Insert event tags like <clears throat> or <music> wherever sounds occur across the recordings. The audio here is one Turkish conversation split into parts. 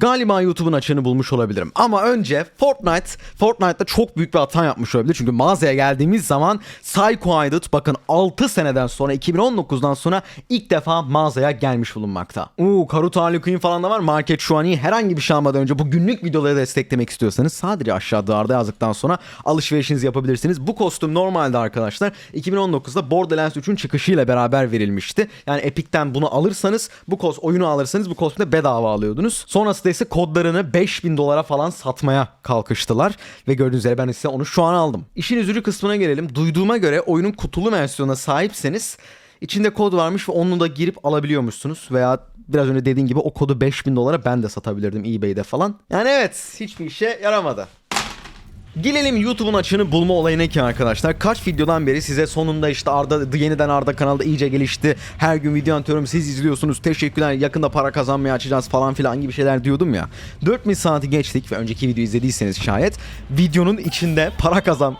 Galiba YouTube'un açığını bulmuş olabilirim. Ama önce Fortnite, Fortnite'da çok büyük bir hata yapmış olabilir. Çünkü mağazaya geldiğimiz zaman Psycho Aydut bakın 6 seneden sonra 2019'dan sonra ilk defa mağazaya gelmiş bulunmakta. Uuu Karuto Harley falan da var. Market şu an iyi. Herhangi bir şey almadan önce bu günlük videoları desteklemek istiyorsanız sadece aşağıda arda yazdıktan sonra alışverişinizi yapabilirsiniz. Bu kostüm normalde arkadaşlar 2019'da Borderlands 3'ün çıkışıyla beraber verilmişti. Yani Epic'ten bunu alırsanız bu kos oyunu alırsanız bu kostümü de bedava alıyordunuz. Sonrasında ise kodlarını 5000 dolara falan satmaya kalkıştılar. Ve gördüğünüz üzere ben size onu şu an aldım. İşin üzücü kısmına gelelim. Duyduğuma göre oyunun kutulu versiyonuna sahipseniz içinde kod varmış ve onu da girip alabiliyormuşsunuz. Veya biraz önce dediğim gibi o kodu 5000 dolara ben de satabilirdim eBay'de falan. Yani evet hiçbir işe yaramadı. Gelelim YouTube'un açığını bulma olayına ki arkadaşlar. Kaç videodan beri size sonunda işte Arda yeniden Arda kanalda iyice gelişti. Her gün video atıyorum siz izliyorsunuz. Teşekkürler. Yakında para kazanmaya açacağız falan filan gibi şeyler diyordum ya. 4000 saati geçtik ve önceki videoyu izlediyseniz şayet videonun içinde para kazan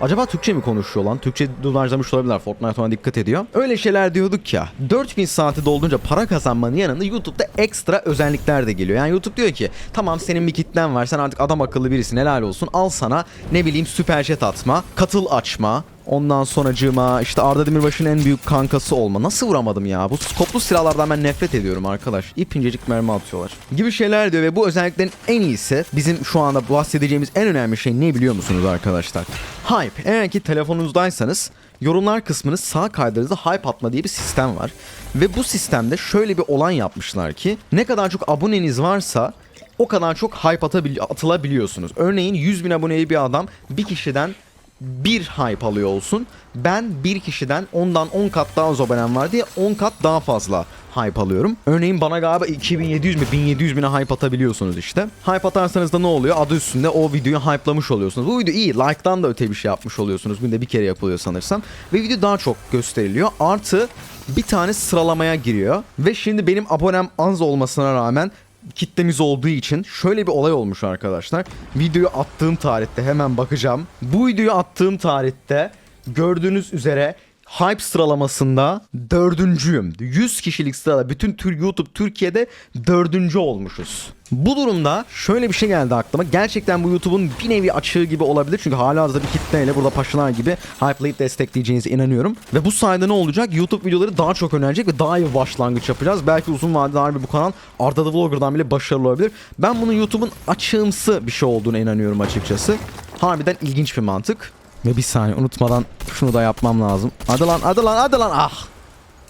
Acaba Türkçe mi konuşuyor lan? Türkçe dublajlamış olabilirler. Fortnite ona dikkat ediyor. Öyle şeyler diyorduk ya. 4000 saati dolduğunca para kazanmanın yanında YouTube'da ekstra özellikler de geliyor. Yani YouTube diyor ki tamam senin bir kitlen var. Sen artık adam akıllı birisin. Helal olsun. Al sana ne bileyim süper chat atma, katıl açma, Ondan sonracığıma işte Arda Demirbaş'ın en büyük kankası olma. Nasıl vuramadım ya? Bu skoplu silahlardan ben nefret ediyorum arkadaş. İp incecik mermi atıyorlar. Gibi şeyler diyor ve bu özelliklerin en iyisi bizim şu anda bahsedeceğimiz en önemli şey ne biliyor musunuz arkadaşlar? Hype. Eğer ki telefonunuzdaysanız yorumlar kısmını sağ kaydırınızda hype atma diye bir sistem var. Ve bu sistemde şöyle bir olay yapmışlar ki ne kadar çok aboneniz varsa o kadar çok hype atılabiliyorsunuz. Örneğin 100 bin aboneli bir adam bir kişiden bir hype alıyor olsun. Ben bir kişiden ondan 10 kat daha az abonem var diye 10 kat daha fazla hype alıyorum. Örneğin bana galiba 2700 mi 1700 bine hype atabiliyorsunuz işte. Hype atarsanız da ne oluyor? Adı üstünde o videoyu hype'lamış oluyorsunuz. Bu video iyi. Like'dan da öte bir şey yapmış oluyorsunuz. Günde bir kere yapılıyor sanırsam. Ve video daha çok gösteriliyor. Artı bir tane sıralamaya giriyor. Ve şimdi benim abonem az olmasına rağmen kitlemiz olduğu için şöyle bir olay olmuş arkadaşlar. Videoyu attığım tarihte hemen bakacağım. Bu videoyu attığım tarihte gördüğünüz üzere Hype sıralamasında dördüncüyüm. 100 kişilik sırada bütün tür YouTube Türkiye'de dördüncü olmuşuz. Bu durumda şöyle bir şey geldi aklıma. Gerçekten bu YouTube'un bir nevi açığı gibi olabilir. Çünkü hala hazırda bir kitleyle burada paşalar gibi hype'layıp destekleyeceğinize inanıyorum. Ve bu sayede ne olacak? YouTube videoları daha çok önerecek ve daha iyi başlangıç yapacağız. Belki uzun vadede harbi bu kanal Arda the Vlogger'dan bile başarılı olabilir. Ben bunun YouTube'un açığımsı bir şey olduğuna inanıyorum açıkçası. Harbiden ilginç bir mantık. Ve bir saniye unutmadan şunu da yapmam lazım. Hadi lan hadi lan hadi lan ah.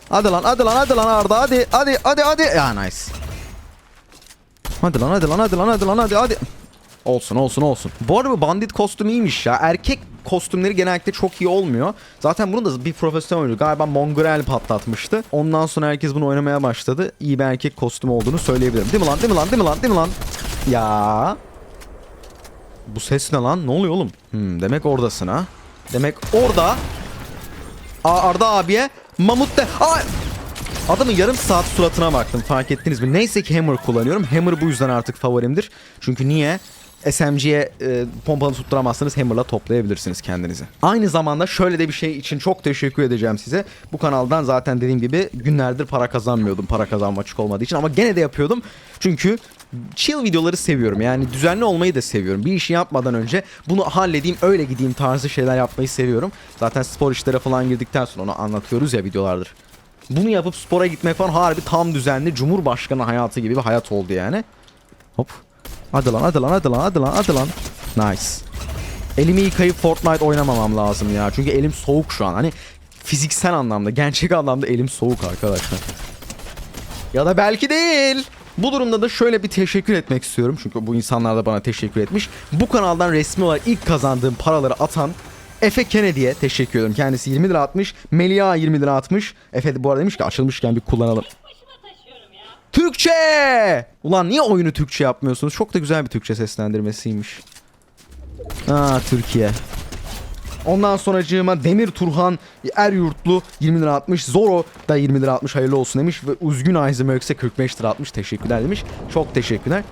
Hadi lan hadi lan hadi lan Arda hadi hadi hadi hadi. Ya nice. Hadi lan hadi lan hadi lan hadi lan hadi hadi. Olsun olsun olsun. Bu arada bandit kostümü iyiymiş ya. Erkek kostümleri genellikle çok iyi olmuyor. Zaten bunu da bir profesyonel oyuncu galiba Mongrel patlatmıştı. Ondan sonra herkes bunu oynamaya başladı. İyi bir erkek kostümü olduğunu söyleyebilirim. Değil mi lan? Değil mi lan? Değil mi lan? Değil mi lan? Ya. Bu ses ne lan? Ne oluyor oğlum? Hmm, demek oradasın ha. Demek orada. Aa, Arda abiye Mamut de. Aa! Adamın yarım saat suratına baktım fark ettiniz mi? Neyse ki Hammer kullanıyorum. Hammer bu yüzden artık favorimdir. Çünkü niye? SMG'ye e, pompalı tutturamazsanız Hammer'la toplayabilirsiniz kendinizi. Aynı zamanda şöyle de bir şey için çok teşekkür edeceğim size. Bu kanaldan zaten dediğim gibi günlerdir para kazanmıyordum. Para kazanma açık olmadığı için ama gene de yapıyordum. Çünkü chill videoları seviyorum. Yani düzenli olmayı da seviyorum. Bir işi yapmadan önce bunu halledeyim öyle gideyim tarzı şeyler yapmayı seviyorum. Zaten spor işlere falan girdikten sonra onu anlatıyoruz ya videolardır. Bunu yapıp spora gitmek falan harbi tam düzenli Cumhurbaşkanı hayatı gibi bir hayat oldu yani. Hop. Hadi lan hadi lan hadi lan hadi lan hadi lan. Nice. Elimi yıkayıp Fortnite oynamamam lazım ya. Çünkü elim soğuk şu an. Hani fiziksel anlamda, gerçek anlamda elim soğuk arkadaşlar. Ya da belki değil. Bu durumda da şöyle bir teşekkür etmek istiyorum. Çünkü bu insanlar da bana teşekkür etmiş. Bu kanaldan resmi olarak ilk kazandığım paraları atan Efe Kennedy'ye teşekkür ediyorum. Kendisi 20 lira atmış. Melia 20 lira atmış. Efe de bu arada demiş ki açılmışken bir kullanalım. Türkçe! Ulan niye oyunu Türkçe yapmıyorsunuz? Çok da güzel bir Türkçe seslendirmesiymiş. Aa Türkiye. Ondan sonracığıma Demir Turhan Eryurtlu 20 lira atmış. Zoro da 20 lira atmış hayırlı olsun demiş. Ve Üzgün Eisenberg'se 45 lira atmış. Teşekkürler demiş. Çok teşekkürler.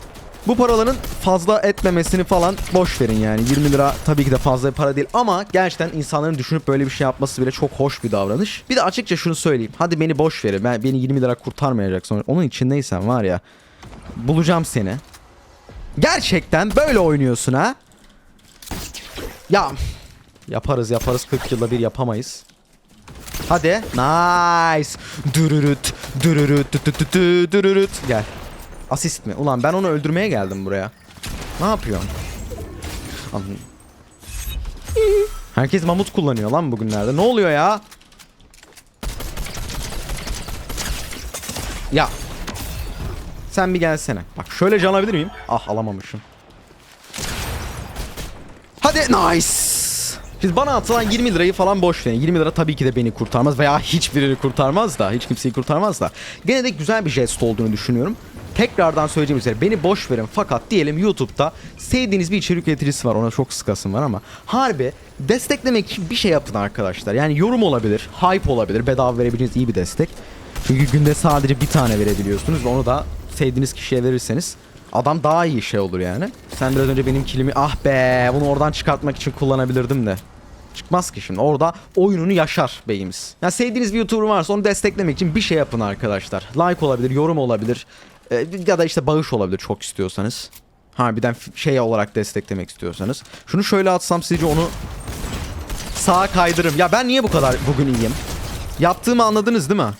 Bu paraların fazla etmemesini falan boş verin yani. 20 lira tabii ki de fazla bir para değil ama gerçekten insanların düşünüp böyle bir şey yapması bile çok hoş bir davranış. Bir de açıkça şunu söyleyeyim. Hadi beni boş verin. Ben beni 20 lira kurtarmayacak sonra. Onun içindeysem var ya Bulacağım seni. Gerçekten böyle oynuyorsun ha? Ya yaparız yaparız 40 yılda bir yapamayız. Hadi. Nice. Dürürüt. Dürürüt. dü- dü- dü- dü- Dürürüt. Gel. Asist mi? Ulan ben onu öldürmeye geldim buraya. Ne yapıyorsun? Herkes mamut kullanıyor lan bugünlerde. Ne oluyor ya? Ya. Sen bir gelsene. Bak şöyle can alabilir miyim? Ah alamamışım. Hadi nice. Siz bana atılan 20 lirayı falan boş verin. 20 lira tabii ki de beni kurtarmaz veya hiçbirini kurtarmaz da. Hiç kimseyi kurtarmaz da. Gene de güzel bir jest olduğunu düşünüyorum. Tekrardan söyleyeceğim üzere beni boş verin fakat diyelim YouTube'da sevdiğiniz bir içerik üreticisi var ona çok sıkasım var ama harbi desteklemek için bir şey yapın arkadaşlar. Yani yorum olabilir, hype olabilir, bedava verebileceğiniz iyi bir destek. Çünkü günde sadece bir tane verebiliyorsunuz ve onu da sevdiğiniz kişiye verirseniz adam daha iyi şey olur yani. Sen biraz önce benim kilimi ah be bunu oradan çıkartmak için kullanabilirdim de. Çıkmaz ki şimdi. Orada oyununu yaşar beyimiz. Ya sevdiğiniz bir YouTuber varsa onu desteklemek için bir şey yapın arkadaşlar. Like olabilir, yorum olabilir. Ee, ya da işte bağış olabilir çok istiyorsanız. Harbiden şey olarak desteklemek istiyorsanız. Şunu şöyle atsam sizce onu sağa kaydırırım. Ya ben niye bu kadar bugün iyiyim? Yaptığımı anladınız değil mi?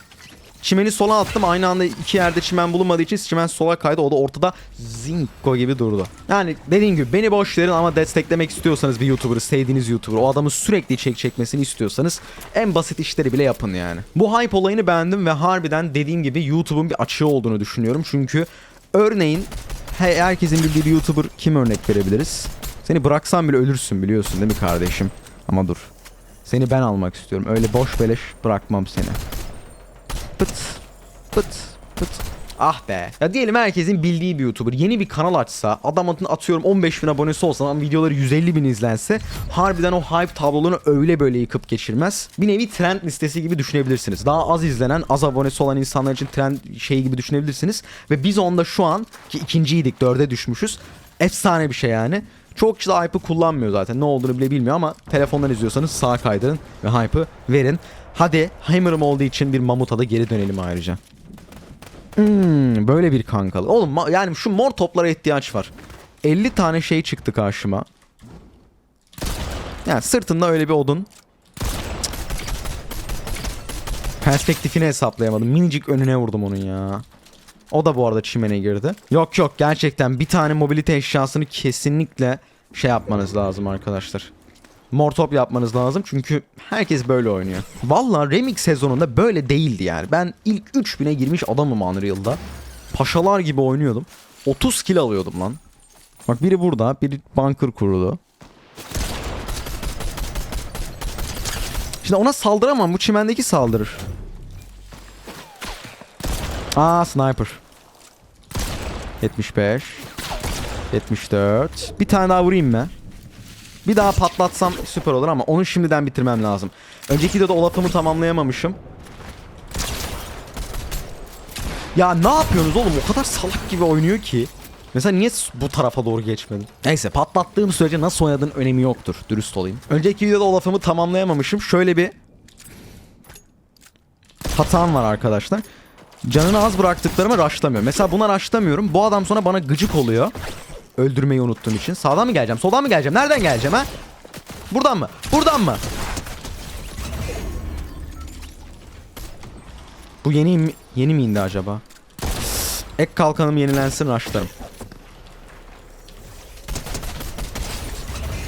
Çimeni sola attım aynı anda iki yerde çimen bulunmadığı için çimen sola kaydı o da ortada zinko gibi durdu. Yani dediğim gibi beni boş verin ama desteklemek istiyorsanız bir YouTuber'ı sevdiğiniz YouTuber o adamı sürekli içerik çekmesini istiyorsanız en basit işleri bile yapın yani. Bu hype olayını beğendim ve harbiden dediğim gibi YouTube'un bir açığı olduğunu düşünüyorum çünkü örneğin he- herkesin bildiği bir YouTuber kim örnek verebiliriz? Seni bıraksam bile ölürsün biliyorsun değil mi kardeşim? Ama dur. Seni ben almak istiyorum. Öyle boş beleş bırakmam seni. Pıt pıt pıt. Ah be. Ya diyelim herkesin bildiği bir YouTuber yeni bir kanal açsa adam adını atıyorum 15 bin abonesi olsa ama videoları 150 bin izlense harbiden o hype tablolarını öyle böyle yıkıp geçirmez. Bir nevi trend listesi gibi düşünebilirsiniz. Daha az izlenen az abonesi olan insanlar için trend şey gibi düşünebilirsiniz. Ve biz onda şu an ki ikinciydik dörde düşmüşüz. Efsane bir şey yani. Çok kişi de hype'ı kullanmıyor zaten. Ne olduğunu bile bilmiyor ama telefondan izliyorsanız sağa kaydırın ve hype'ı verin. Hadi Hammer'ım olduğu için bir mamuta da geri dönelim ayrıca. Hmm, böyle bir kankalı. Oğlum yani şu mor toplara ihtiyaç var. 50 tane şey çıktı karşıma. Yani sırtında öyle bir odun. Perspektifini hesaplayamadım. Minicik önüne vurdum onun ya. O da bu arada çimene girdi. Yok yok gerçekten bir tane mobilite eşyasını kesinlikle şey yapmanız lazım arkadaşlar. Mor top yapmanız lazım çünkü herkes böyle oynuyor. Valla Remix sezonunda böyle değildi yani. Ben ilk 3000'e girmiş adamım Unreal'da. Paşalar gibi oynuyordum. 30 kill alıyordum lan. Bak biri burada, biri bunker kurulu. Şimdi ona saldıramam. Bu çimendeki saldırır. Aa sniper. 75. 74. Bir tane daha vurayım mı? Bir daha patlatsam süper olur ama onu şimdiden bitirmem lazım. Önceki videoda o lafımı tamamlayamamışım. Ya ne yapıyorsunuz oğlum? O kadar salak gibi oynuyor ki. Mesela niye bu tarafa doğru geçmedin? Neyse patlattığım sürece nasıl oynadığın önemi yoktur. Dürüst olayım. Önceki videoda o lafımı tamamlayamamışım. Şöyle bir hatam var arkadaşlar. Canını az bıraktıklarımı raşlamıyorum. Mesela buna raşlamıyorum. Bu adam sonra bana gıcık oluyor. Öldürmeyi unuttuğum için. Sağdan mı geleceğim? Soldan mı geleceğim? Nereden geleceğim ha? Buradan mı? Buradan mı? Bu yeni yeni mi indi acaba? Ek kalkanım yenilensin raşlarım.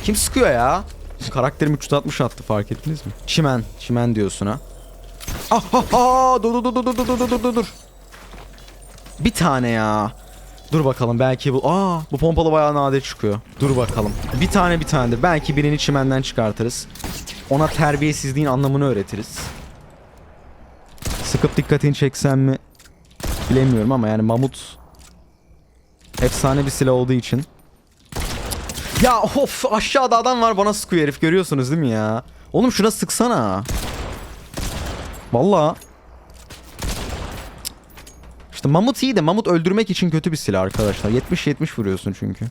Kim sıkıyor ya? Karakterim 360 attı fark ettiniz mi? Çimen. Çimen diyorsun ha. Ah dur dur dur dur dur dur dur dur dur. Bir tane ya. Dur bakalım belki bu aa bu pompalı bayağı nadir çıkıyor. Dur bakalım. Bir tane bir tanedir. Belki birini çimenden çıkartırız. Ona terbiyesizliğin anlamını öğretiriz. Sıkıp dikkatini çeksem mi bilemiyorum ama yani mamut efsane bir silah olduğu için. Ya of aşağıda adam var bana sıkıyor herif görüyorsunuz değil mi ya? Oğlum şuna sıksana. Valla. İşte mamut iyi de mamut öldürmek için kötü bir silah arkadaşlar. 70-70 vuruyorsun çünkü.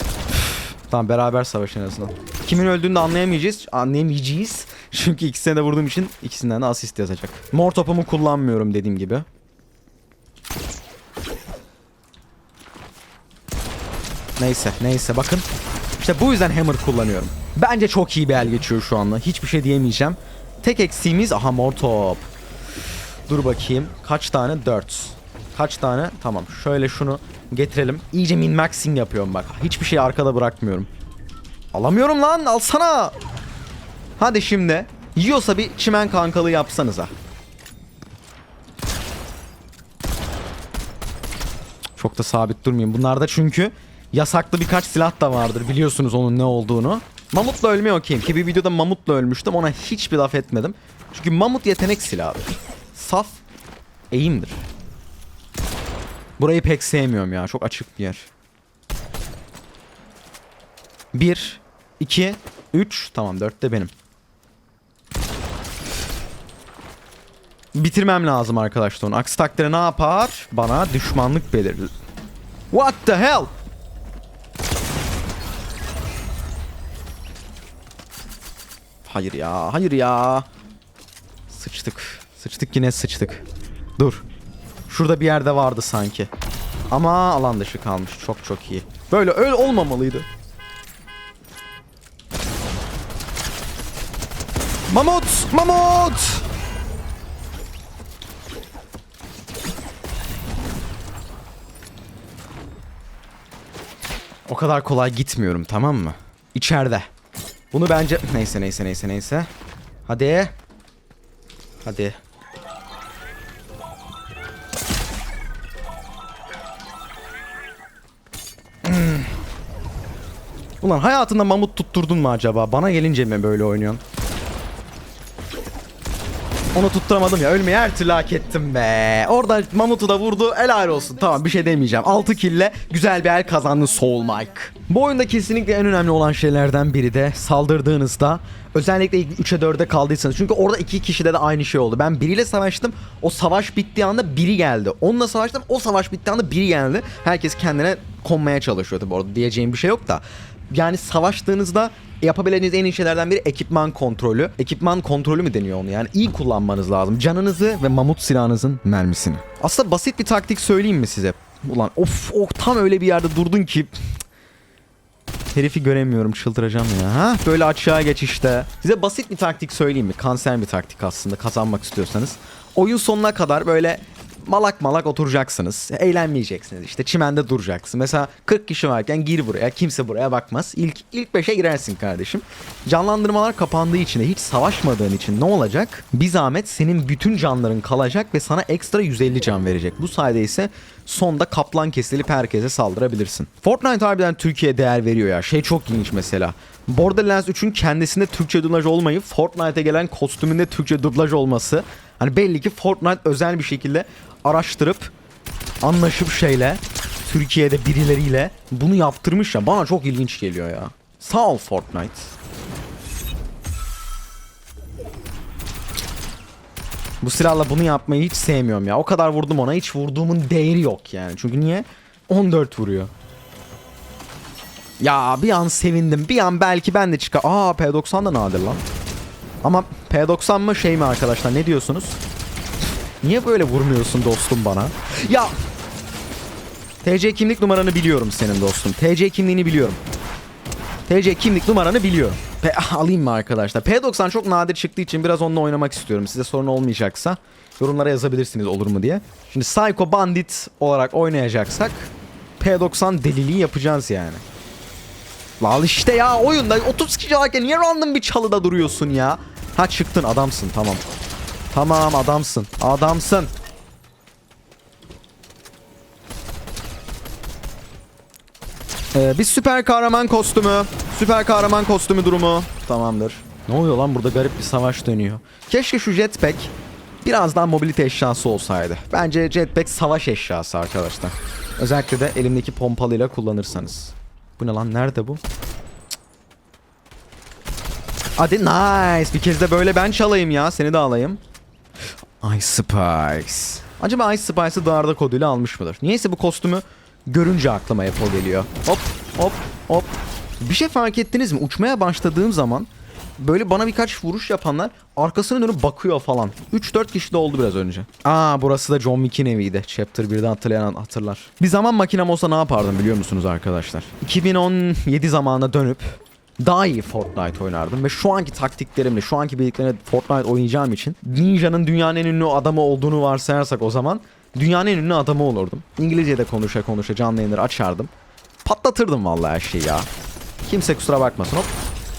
Üf, tamam beraber savaşın arasında. Kimin öldüğünü de anlayamayacağız. Anlayamayacağız. <laughs> Çünkü ikisine de vurduğum için ikisinden de asist yazacak. Mor topumu kullanmıyorum dediğim gibi. Neyse neyse bakın. İşte bu yüzden hammer kullanıyorum. Bence çok iyi bir el geçiyor şu anda. Hiçbir şey diyemeyeceğim. Tek eksiğimiz aha mor top. Dur bakayım. Kaç tane? 4. Kaç tane? Tamam. Şöyle şunu getirelim. İyice min maxing yapıyorum bak. Hiçbir şeyi arkada bırakmıyorum. Alamıyorum lan. Alsana. Hadi şimdi. Yiyorsa bir çimen kankalı yapsanıza. Çok da sabit durmayayım. Bunlarda çünkü yasaklı birkaç silah da vardır. Biliyorsunuz onun ne olduğunu. Mamutla ölmeye okeyim ki bir videoda mamutla ölmüştüm. Ona hiçbir laf etmedim. Çünkü mamut yetenek silahıdır. Saf eğimdir. Burayı pek sevmiyorum ya. Çok açık bir yer. 1, 2, 3. Tamam 4 de benim. Bitirmem lazım arkadaşlar onu. Aksi takdirde ne yapar? Bana düşmanlık belirir. What the hell? Hayır ya, hayır ya. Sıçtık. Sıçtık yine sıçtık. Dur. Şurada bir yerde vardı sanki. Ama alan dışı kalmış. Çok çok iyi. Böyle öyle olmamalıydı. Mamut! Mamut! O kadar kolay gitmiyorum tamam mı? İçeride. Bunu bence... Neyse neyse neyse neyse. Hadi. Hadi. Hmm. Ulan hayatında mamut tutturdun mu acaba? Bana gelince mi böyle oynuyorsun? Onu tutturamadım ya. Ölmeyi her türlü hak ettim be. Orada Mamut'u da vurdu. Helal olsun. Tamam bir şey demeyeceğim. 6 kille güzel bir el kazandı Soul Mike. Bu oyunda kesinlikle en önemli olan şeylerden biri de saldırdığınızda özellikle ilk 3'e 4'e kaldıysanız. Çünkü orada iki kişide de aynı şey oldu. Ben biriyle savaştım. O savaş bittiği anda biri geldi. Onunla savaştım. O savaş bittiği anda biri geldi. Herkes kendine konmaya çalışıyor tabii orada diyeceğim bir şey yok da. Yani savaştığınızda yapabileceğiniz en iyi şeylerden biri ekipman kontrolü. Ekipman kontrolü mü deniyor onu yani? iyi kullanmanız lazım. Canınızı ve mamut silahınızın mermisini. Aslında basit bir taktik söyleyeyim mi size? Ulan of of tam öyle bir yerde durdun ki Herifi göremiyorum çıldıracağım ya. Ha? Böyle açığa geç işte. Size basit bir taktik söyleyeyim mi? Kanser bir taktik aslında kazanmak istiyorsanız. Oyun sonuna kadar böyle malak malak oturacaksınız. Eğlenmeyeceksiniz işte. Çimende duracaksın. Mesela 40 kişi varken gir buraya. Kimse buraya bakmaz. İlk ilk 5'e girersin kardeşim. Canlandırmalar kapandığı için de hiç savaşmadığın için ne olacak? Bir zahmet senin bütün canların kalacak ve sana ekstra 150 can verecek. Bu sayede ise sonda kaplan kesilip herkese saldırabilirsin. Fortnite harbiden Türkiye'ye değer veriyor ya. Şey çok ilginç mesela. Borderlands 3'ün kendisinde Türkçe dublaj olmayıp Fortnite'e gelen kostümünde Türkçe dublaj olması. Hani belli ki Fortnite özel bir şekilde araştırıp anlaşıp şeyle Türkiye'de birileriyle bunu yaptırmış ya. Bana çok ilginç geliyor ya. Sağ ol Fortnite. Bu silahla bunu yapmayı hiç sevmiyorum ya. O kadar vurdum ona. Hiç vurduğumun değeri yok yani. Çünkü niye? 14 vuruyor. Ya bir an sevindim. Bir an belki ben de çıkar. Aa P90 da nadir lan. Ama P90 mı şey mi arkadaşlar ne diyorsunuz? Niye böyle vurmuyorsun dostum bana? Ya TC kimlik numaranı biliyorum senin dostum. TC kimliğini biliyorum. TC kimlik numaranı biliyorum. P <laughs> alayım mı arkadaşlar? P90 çok nadir çıktığı için biraz onunla oynamak istiyorum. Size sorun olmayacaksa yorumlara yazabilirsiniz olur mu diye. Şimdi Psycho Bandit olarak oynayacaksak P90 deliliği yapacağız yani. Lal işte ya oyunda 30 kişi varken niye random bir çalıda duruyorsun ya? Ha çıktın adamsın tamam. Tamam adamsın. Adamsın. Ee, bir süper kahraman kostümü. Süper kahraman kostümü durumu. Tamamdır. Ne oluyor lan burada garip bir savaş dönüyor. Keşke şu jetpack biraz daha mobilite eşyası olsaydı. Bence jetpack savaş eşyası arkadaşlar. Özellikle de elimdeki pompalıyla kullanırsanız. Bu ne lan nerede bu? Hadi nice. Bir kez de böyle ben çalayım ya. Seni de alayım. Ice Spice. Acaba Ice Spice'ı Darda koduyla almış mıdır? Niyeyse bu kostümü görünce aklıma Apple geliyor. Hop hop hop. Bir şey fark ettiniz mi? Uçmaya başladığım zaman böyle bana birkaç vuruş yapanlar arkasına dönüp bakıyor falan. 3-4 kişi de oldu biraz önce. Aa burası da John Wick'in eviydi. Chapter 1'den hatırlayan hatırlar. Bir zaman makinem olsa ne yapardım biliyor musunuz arkadaşlar? 2017 zamanına dönüp daha iyi Fortnite oynardım ve şu anki taktiklerimle, şu anki bildiklerimle Fortnite oynayacağım için Ninja'nın dünyanın en ünlü adamı olduğunu varsayarsak o zaman dünyanın en ünlü adamı olurdum. İngilizce de konuşa konuşa canlı yayınları açardım. Patlatırdım vallahi her şeyi ya. Kimse kusura bakmasın hop.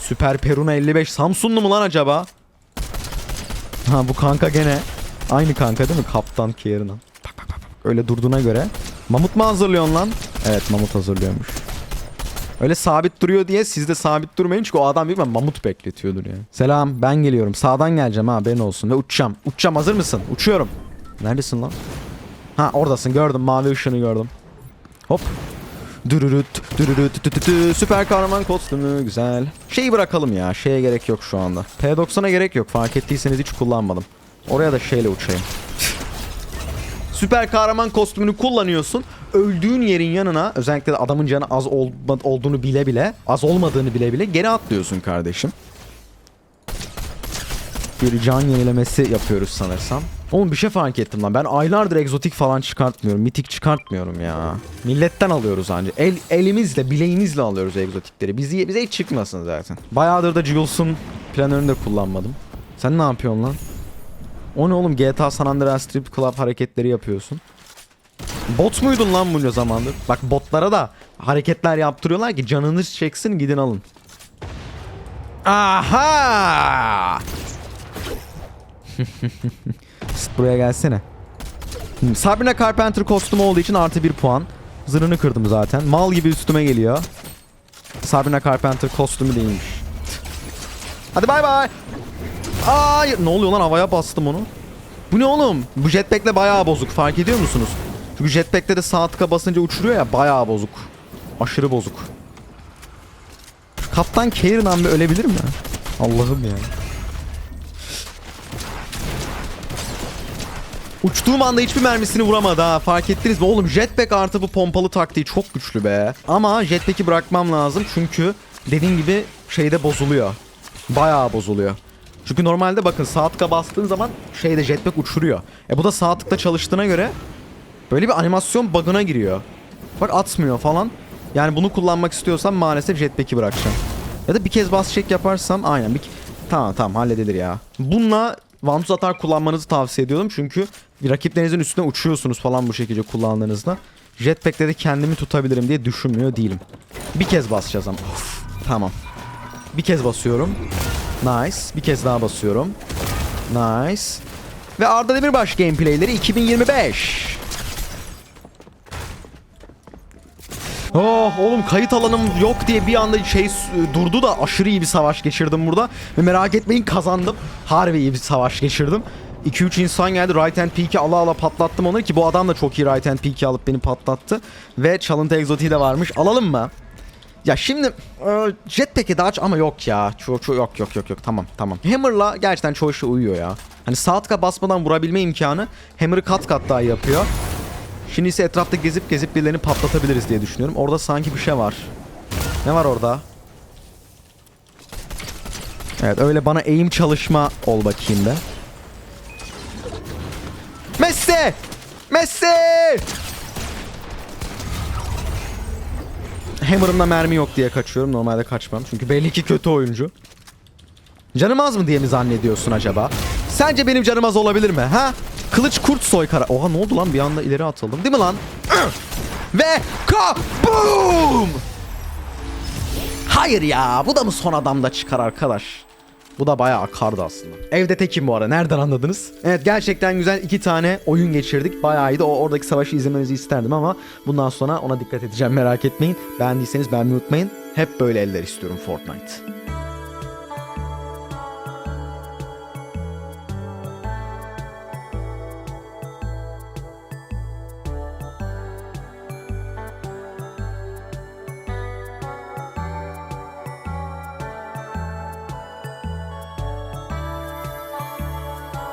Süper Peruna 55 Samsunlu mu lan acaba? Ha bu kanka gene. Aynı kanka değil mi? Kaptan Kieran'ın. Bak bak. bak. Öyle durduğuna göre. Mamut mu hazırlıyorsun lan? Evet mamut hazırlıyormuş. Öyle sabit duruyor diye siz de sabit durmayın çünkü o adam ihtimalle mamut bekletiyordur yani. Selam ben geliyorum. Sağdan geleceğim ha haberin olsun ve uçacağım. Uçacağım hazır mısın? Uçuyorum. Neredesin lan? Ha oradasın gördüm mavi ışığını gördüm. Hop. Dürürüt, dürürüt, tü tü tü. Süper kahraman kostümü güzel. Şeyi bırakalım ya. Şeye gerek yok şu anda. P90'a gerek yok. Fark ettiyseniz hiç kullanmadım. Oraya da şeyle uçayım. Süper kahraman kostümünü kullanıyorsun. Öldüğün yerin yanına özellikle de adamın canı az olma- olduğunu bile bile, az olmadığını bile bile geri atlıyorsun kardeşim. Bir can yenilemesi yapıyoruz sanırsam. Oğlum bir şey fark ettim lan. Ben aylardır egzotik falan çıkartmıyorum. Mitik çıkartmıyorum ya. Milletten alıyoruz anca. El, elimizle, bileğimizle alıyoruz egzotikleri. Bizi, bize hiç çıkmasın zaten. Bayağıdır da Jules'un planörünü de kullanmadım. Sen ne yapıyorsun lan? O ne oğlum GTA San Andreas Strip Club hareketleri yapıyorsun. Bot muydun lan bunca zamandır? Bak botlara da hareketler yaptırıyorlar ki canınız çeksin gidin alın. Aha! <laughs> Buraya gelsene. Sabrina Carpenter kostümü olduğu için artı bir puan. Zırhını kırdım zaten. Mal gibi üstüme geliyor. Sabrina Carpenter kostümü değilmiş. Hadi bay bay. Hayır. Ne oluyor lan havaya bastım onu. Bu ne oğlum? Bu jetpack'le bayağı bozuk. Fark ediyor musunuz? Çünkü jetpack'te de sağ tıka basınca uçuruyor ya bayağı bozuk. Aşırı bozuk. Kaptan Kieran bir ölebilir mi? Allah'ım ya. Uçtuğum anda hiçbir mermisini vuramadı ha. Fark ettiniz mi? Oğlum jetpack artı bu pompalı taktiği çok güçlü be. Ama jetpack'i bırakmam lazım çünkü dediğim gibi şeyde bozuluyor. Bayağı bozuluyor. Çünkü normalde bakın sağ tıka bastığın zaman şeyde jetpack uçuruyor. E bu da sağ tıkta çalıştığına göre böyle bir animasyon bug'ına giriyor. Bak atmıyor falan. Yani bunu kullanmak istiyorsam maalesef jetpack'i bırakacağım. Ya da bir kez bas check yaparsam aynen bir Tamam tamam halledilir ya. Bununla Vantuz atar kullanmanızı tavsiye ediyorum çünkü rakiplerinizin üstüne uçuyorsunuz falan bu şekilde kullandığınızda. Jetpack'te de kendimi tutabilirim diye düşünmüyor değilim. Bir kez basacağız ama. Of, tamam. Bir kez basıyorum. Nice. Bir kez daha basıyorum. Nice. Ve Arda Demirbaş gameplayleri 2025. Oh oğlum kayıt alanım yok diye bir anda şey durdu da aşırı iyi bir savaş geçirdim burada. Ve merak etmeyin kazandım. Harbi iyi bir savaş geçirdim. 2-3 insan geldi right hand peek'i ala ala patlattım onu ki bu adam da çok iyi right hand peek'i alıp beni patlattı. Ve çalıntı egzotiği de varmış. Alalım mı? Ya şimdi e, jetpack'e daha ama yok ya. Çok çok yok yok yok yok tamam tamam. Hammer'la gerçekten çoğu şey uyuyor ya. Hani sağ tıka basmadan vurabilme imkanı Hammer'ı kat kat daha yapıyor. Şimdi ise etrafta gezip gezip birilerini patlatabiliriz diye düşünüyorum. Orada sanki bir şey var. Ne var orada? Evet öyle bana eğim çalışma ol bakayım be. Messi! Messi! Hammer'ımda mermi yok diye kaçıyorum. Normalde kaçmam. Çünkü belli ki kötü oyuncu. Canım az mı diye mi zannediyorsun acaba? Sence benim canım az olabilir mi? Ha? Kılıç kurt soykara. Oha ne oldu lan? Bir anda ileri atıldım. Değil mi lan? <clears throat> Ve kaboom! Hayır ya. Bu da mı son adamda çıkar arkadaş? Bu da bayağı akardı aslında. Evde tekim bu ara. Nereden anladınız? Evet gerçekten güzel iki tane oyun geçirdik. Bayağı iyiydi. O oradaki savaşı izlemenizi isterdim ama bundan sonra ona dikkat edeceğim merak etmeyin. Beğendiyseniz beğenmeyi unutmayın. Hep böyle eller istiyorum Fortnite.